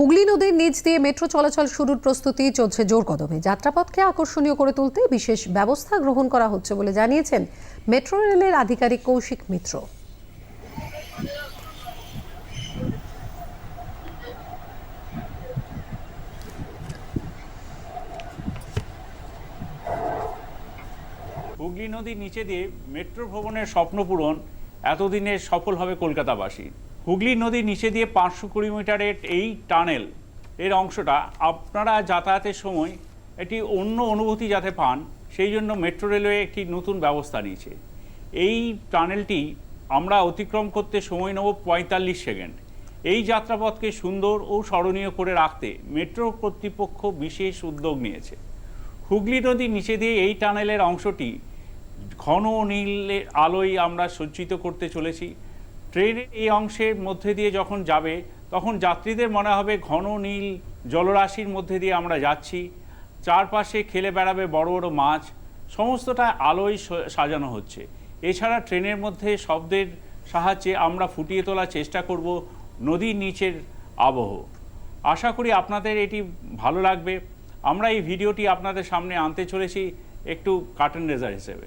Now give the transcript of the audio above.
হুগলি নদীর নিচ দিয়ে মেট্রো চলাচল শুরুর প্রস্তুতি চলছে জোর কদমে। যাত্রাপথকে আকর্ষণীয় করে তুলতে বিশেষ ব্যবস্থা গ্রহণ করা হচ্ছে বলে জানিয়েছেন মেট্রো রেলের আধিকারিক কৌশিক মিত্র। হুগলি নদীর নিচে দিয়ে মেট্রো ভ্রমণের স্বপ্ন পূরণ এতদিনে সফল হবে কলকাতাবাসী। হুগলি নদীর নিচে দিয়ে পাঁচশো কুড়ি মিটারের এই টানেল, এর অংশটা আপনারা যাতায়াতের সময় একটি অন্য অনুভূতি যাতে পান, সেই জন্য মেট্রো রেলওয়ে একটি নতুন ব্যবস্থা নিয়েছে। এই টানেলটি আমরা অতিক্রম করতে সময় নেব পঁয়তাল্লিশ সেকেন্ড। এই যাত্রাপথকে সুন্দর ও স্মরণীয় করে রাখতে মেট্রো কর্তৃপক্ষ বিশেষ উদ্যোগ নিয়েছে। হুগলি নদীর নিচে দিয়ে এই টানেলের অংশটি ঘন নীলের আলোয় আমরা সজ্জিত করতে চলেছি। ট্রেনের এই অংশের মধ্যে দিয়ে যখন যাবে, তখন যাত্রীদের মনে হবে ঘন নীল জলরাশির মধ্যে দিয়ে আমরা যাচ্ছি। চারপাশে খেলে বেড়াবে বড় বড় মাছ, সমস্তটা আলোয় সাজানো হচ্ছে। এছাড়া ট্রেনের মধ্যে শব্দের সাহায্যে আমরা ফুটিয়ে তোলার চেষ্টা করব নদীর নিচের আবহ। আশা করি আপনাদের এটি ভালো লাগবে। আমরা এই ভিডিওটি আপনাদের সামনে আনতে চলেছি একটু কার্টন রেজার হিসেবে।